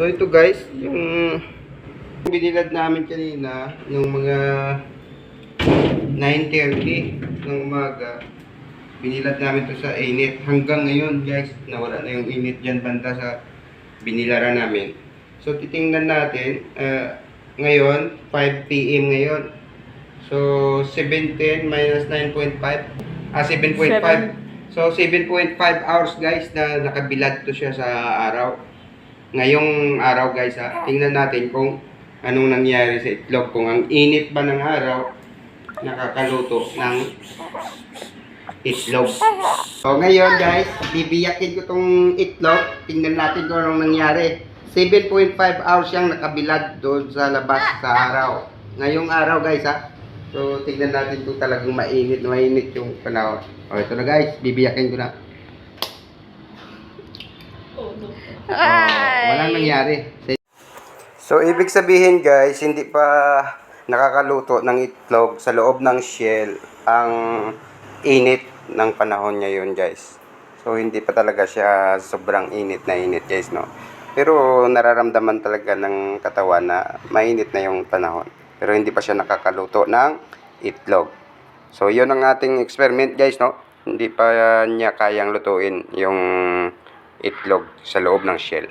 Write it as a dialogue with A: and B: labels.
A: So ito guys, yung binilad namin kanina, yung mga 9.30 ng umaga, binilad namin to sa init. Hanggang ngayon guys, nawala na yung init dyan banda sa binilaran namin. So titingnan natin, ah, ngayon, 5 p.m. ngayon. So 7.10 minus 9.5, ah 7.5.
B: Seven.
A: So 7.5 hours guys na nakabilad to siya sa araw. Ngayong araw guys ha, tingnan natin kung anong nangyari sa itlog. Kung ang init ba ng araw, nakakaluto ng itlog. So ngayon guys, bibiyakin ko tong itlog. Tingnan natin kung anong nangyari. 7.5 hours siyang nakabilad doon sa labas sa araw. Ngayong araw guys ha. So tingnan natin kung talagang mainit mainit yung panahon. O ito na guys, bibiyakin ko na. Walang nangyari. So, ibig sabihin guys, hindi pa nakakaluto ng itlog sa loob ng shell ang init ng panahon ngayon guys. So, hindi pa talaga siya sobrang init na init guys, no? Pero nararamdaman talaga ng katawan na mainit na yung panahon. Pero hindi pa siya nakakaluto ng itlog. So, yun ang ating experiment guys, no? Hindi pa niya kayang lutuin yung itlog sa loob ng shell.